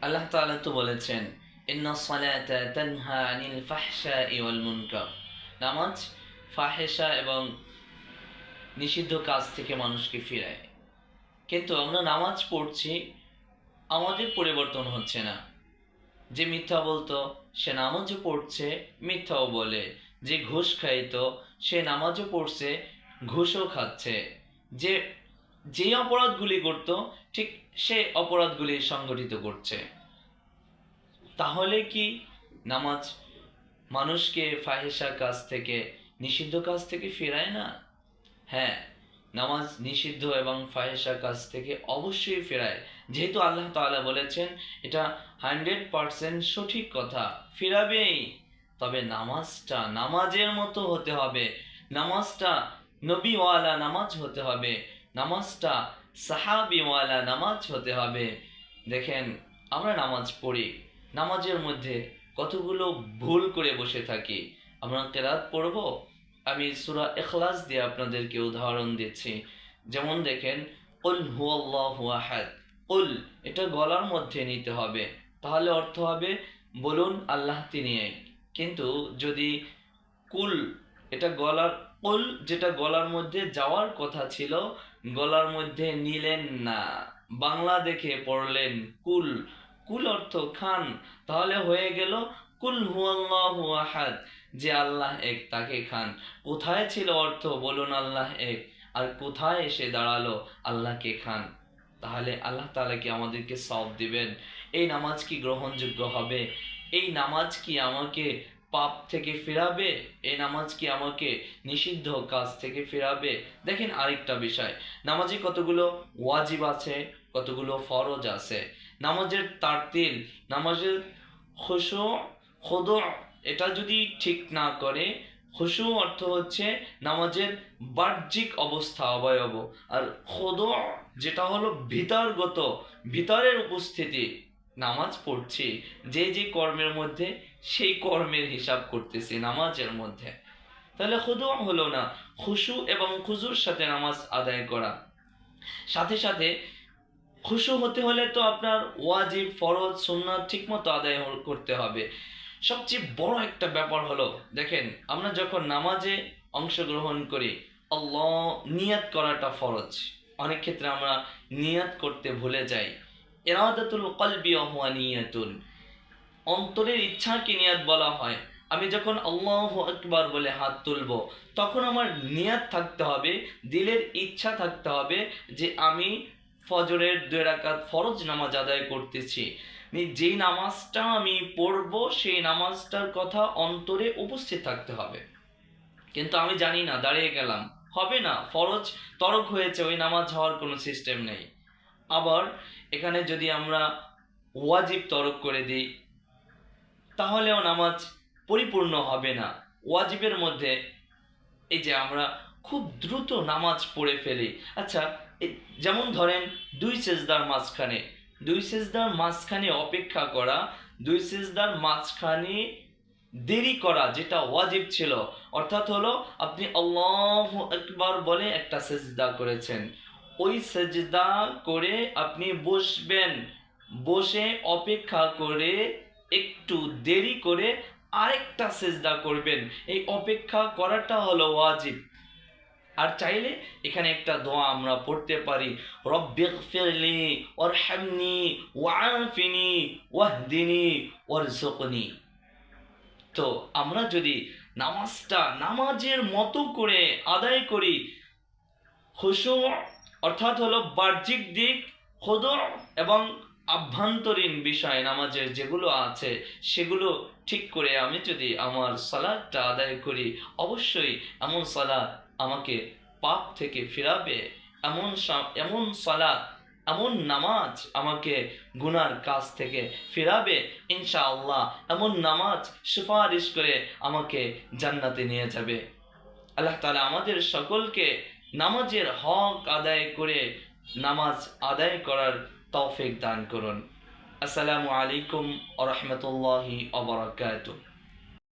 আল্লাহ তাআলা তো বলেছেন, ইন্না সালাতা তানহা আনিল ফাহশাই ওয়াল মুনকার। নামাজ ফাহেশা এবং নিষিদ্ধ কাজ থেকে মানুষকে ফিরায়। কিন্তু আমরা নামাজ পড়ছি, আমাদের পরিবর্তন হচ্ছে না। যে মিথ্যা বলতো, সে নামাজও পড়ছে, মিথ্যাও বলে। যে ঘুষ খাইতো, সে নামাজও পড়ছে, ঘুষও খাচ্ছে। যে যে অপরাধগুলি করত, ঠিক সে অপরাধগুলি সংগঠিত করছে। তাহলে কি নামাজ মানুষকে ফাহেসা কাজ থেকে, নিষিদ্ধ কাজ থেকে ফেরায় না? হ্যাঁ নামাজ নিষিদ্ধ এবং ফাহেসা কাজ থেকে অবশ্যই ফেরায়। যেহেতু আল্লাহ তাআলা বলেছেন, এটা হান্ড্রেড পারসেন্ট সঠিক কথা, ফেরাবেই। তবে নামাজটা নামাজের মতো হতে হবে। নামাজটা নবীওয়ালা নামাজ হতে হবে। নামাজটা সাহাবিওয়ালা নামাজ হতে হবে। দেখেন, আমরা নামাজ পড়ি। নামাজের মধ্যে কতগুলো ভুল করে বসে থাকি। আমরা কেরাত পড়ব। আমি সুরা এখলাস দিয়ে আপনাদেরকে উদাহরণ দিচ্ছি। যেমন দেখেন উল হুয়াল্লাহু আহাদ। উল এটা গলার মধ্যে নিতে হবে। তাহলে অর্থ হবে, বলুন আল্লাহ তিনি কিন্তু যদি কুল, এটা গলার, কুল যেটা গলার মধ্যে যাওয়ার কথা ছিল গলার মধ্যে নিলেন না, বাংলা দেখে পড়লেন কুল। কুল অর্থ খান। তাহলে হয়ে গেল, কুল হুয়াল্লাহু যে আল্লাহ এক তাকে খান। কোথায় ছিল অর্থ? বলুন আল্লাহ এক। আর কোথায় এসে দাঁড়াল? আল্লাহকে খান। তাহলে আল্লাহ তাআলা কি আমাদেরকে সব দিবেন? এই নামাজ কি গ্রহণযোগ্য হবে? এই নামাজ কি আমাকে পাপ থেকে ফেরাবে এই নামাজ কি আমাকে নিষিদ্ধ কাজ থেকে ফেরাবে? দেখেন আরেকটা বিষয়, নামাজে কতগুলো ওয়াজিব আছে, কতগুলো ফরজ আছে। নামাজের তারতিল, নামাজের খুশু, খুদু, এটা যদি ঠিক না করে, খুশু অর্থ হচ্ছে নামাজের বাহ্যিক অবস্থা অবয়ব। আর খুদু, যেটা হলো ভিতরগত, ভিতরের উপস্থিতি নামাজ পড়ছি, যে যে কর্মের মধ্যে, সেই কর্মের হিসাব করতেছি নামাজের মধ্যে। তাহলে খুদু হলো না, খুশু এবং খুজুর সাথে নামাজ আদায় করা। সাথে সাথে, খুশু হতে হলে তো আপনার ওয়াজিব, ফরজ, সুন্নাত ঠিকমতো আদায় করতে হবে। সবচেয়ে বড় একটা ব্যাপার হলো, দেখেন, আমরা যখন নামাজে অংশগ্রহণ করি, আল্লাহ নিয়াত করাটা ফরজ। অনেক ক্ষেত্রে আমরা নিয়াত করতে ভুলে যাই। এরাদাতুল কলবি হুয়া নিয়াতুন অন্তরের ইচ্ছাকে নিয়াত বলা হয়। আমি যখন আল্লাহ আকবার বলে হাত তুলব, তখন আমার নিয়াত থাকতে হবে, দিলের ইচ্ছা থাকতে হবে যে আমি ফজরের দুই রাকাত ফরজ নামাজ আদায় করতেছি। যেই নামাজটা আমি পড়ব, সেই নামাজটার কথা অন্তরে উপস্থিত থাকতে হবে। কিন্তু আমি জানি না, দাঁড়িয়ে গেলাম। হবে না, ফরজ তরক হয়েছে, ওই নামাজ হওয়ার কোনো সিস্টেম নেই। আবার এখানে যদি আমরা ওয়াজিব তরক করে দিই, তাহলেও নামাজ পরিপূর্ণ হবে না। ওয়াজিবের মধ্যে এই যে আমরা খুব দ্রুত নামাজ পড়ে ফেলি। আচ্ছা যেমন ধরেন দুই সেজদার মাঝখানে, দুই সেজদার মাঝখানে অপেক্ষা করা, দুই সেজদার মাঝখানে দেরি করা যেটা ওয়াজিব ছিল, অর্থাৎ হলো আপনি আল্লাহ একবার বলে একটা সেজদা করেছেন। ওই সেজদা করে আপনি বসবেন। বসে অপেক্ষা করে একটু দেরি করে আরেকটা সেজদা করবেন। এই অপেক্ষা করাটা হলো ওয়াজিব। আর চাইলে এখানে একটা দোয়া আমরা পড়তে পারি। রব্বিগফিরলি ওয়ারহামনি, ওয়াআফিনি, ওয়াহদিনি, ওয়ারযুকনি। তো আমরা যদি নামাজটা নামাজের মতো করে আদায় করি, খুশু অর্থাৎ হলো বাহ্যিক দিক খুদ এবং আভ্যন্তরীণ বিষয়, নামাজের যেগুলো আছে, সেগুলো ঠিক করে আমি যদি আমার সালাদটা আদায় করি, অবশ্যই এমন সালাদ আমাকে পাপ থেকে ফেরাবে। এমন এমন সালাদ এমন নামাজ আমাকে গুনার কাজ থেকে ফিরাবে। ইনশাআল্লাহ এমন নামাজ সুপারিশ করে আমাকে জান্নাতে নিয়ে যাবে। আল্লাহ তালা আমাদের সকলকে নামাজের হক আদায় করে নামাজ আদায় করার তৌফিক দান করুন। আসসালামু আলাইকুম আ রহমতুল্লাহি